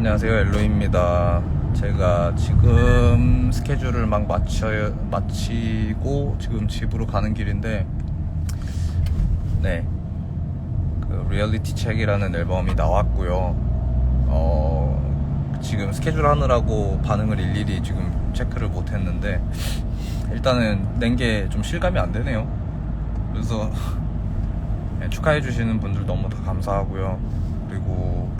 안녕하세요 엘로입니다. 제가 지금 스케줄을 막 마쳐, 마치고 지금 집으로 가는 길인데 네. 그 리얼리티 책이라는 앨범이 나왔고요. 어, 지금 스케줄 하느라고 반응을 일일이 지금 체크를 못 했는데 일단은 낸 게 좀 실감이 안 되네요. 그래서 네, 축하해 주시는 분들 너무 다 감사하고요. 그리고 어,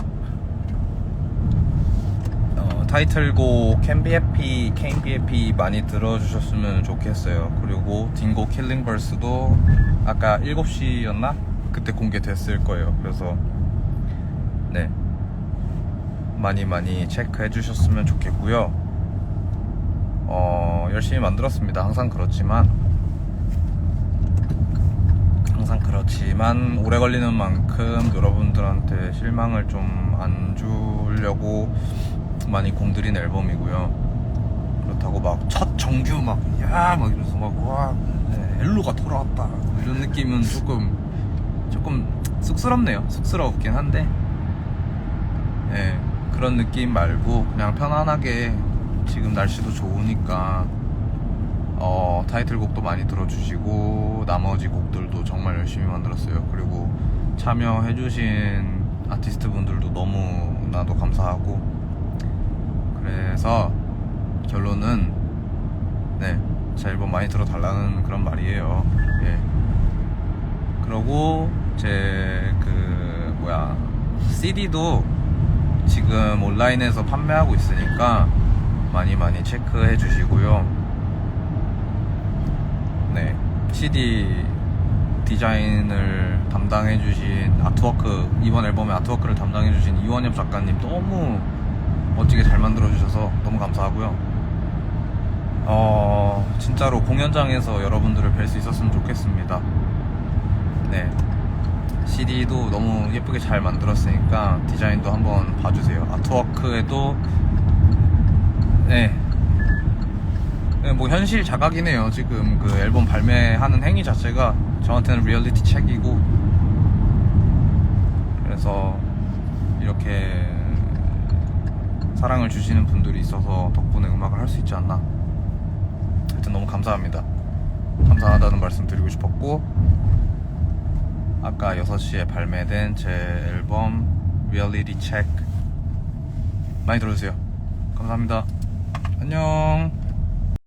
타이틀곡 Can Be Happy, Can Be Happy 많이 들어주셨으면 좋겠어요. 그리고 딩고 킬링 벌스도 아까 7시였나? 그때 공개됐을 거예요. 그래서 네 많이 많이 체크해 주셨으면 좋겠고요. 어, 열심히 만들었습니다. 항상 그렇지만 항상 그렇지만 오래 걸리는 만큼 여러분들한테 실망을 좀 안 주려고 많이 공들인 앨범이고요. 그렇다고 막 첫 정규 막 야 막 이러면서 막와 네, 엘로가 돌아왔다 이런 느낌은 조금 조금 쑥스럽네요. 쑥스럽긴 한데 네, 그런 느낌 말고 그냥 편안하게 지금 날씨도 좋으니까 어, 타이틀곡도 많이 들어주시고 나머지 곡들도 정말 열심히 만들었어요. 그리고 참여해주신 아티스트 분들도 너무나도 감사하고 그래서 결론은 네, 제 앨범 많이 들어달라는 그런 말이에요. 예. 그러고 제 그 뭐야 CD도 지금 온라인에서 판매하고 있으니까 많이 많이 체크해 주시고요. 네, CD 디자인을 담당해 주신 아트워크 이번 앨범의 아트워크를 담당해 주신 이원엽 작가님 너무 멋지게 잘 만들어 주셔서 너무 감사하고요. 어 진짜로 공연장에서 여러분들을 뵐 수 있었으면 좋겠습니다. 네, CD도 너무 예쁘게 잘 만들었으니까 디자인도 한번 봐주세요. 아트워크에도 네. 네, 뭐 현실 자각이네요. 지금 그 앨범 발매하는 행위 자체가 저한테는 리얼리티 책이고 그래서 이렇게 사랑을 주시는 분들이 있어서 덕분에 음악을 할 수 있지 않나. 하여튼 너무 감사합니다. 감사하다는 말씀 드리고 싶었고 아까 6시에 발매된 제 앨범 리얼리티 책 많이 들어주세요. 감사합니다. 안녕.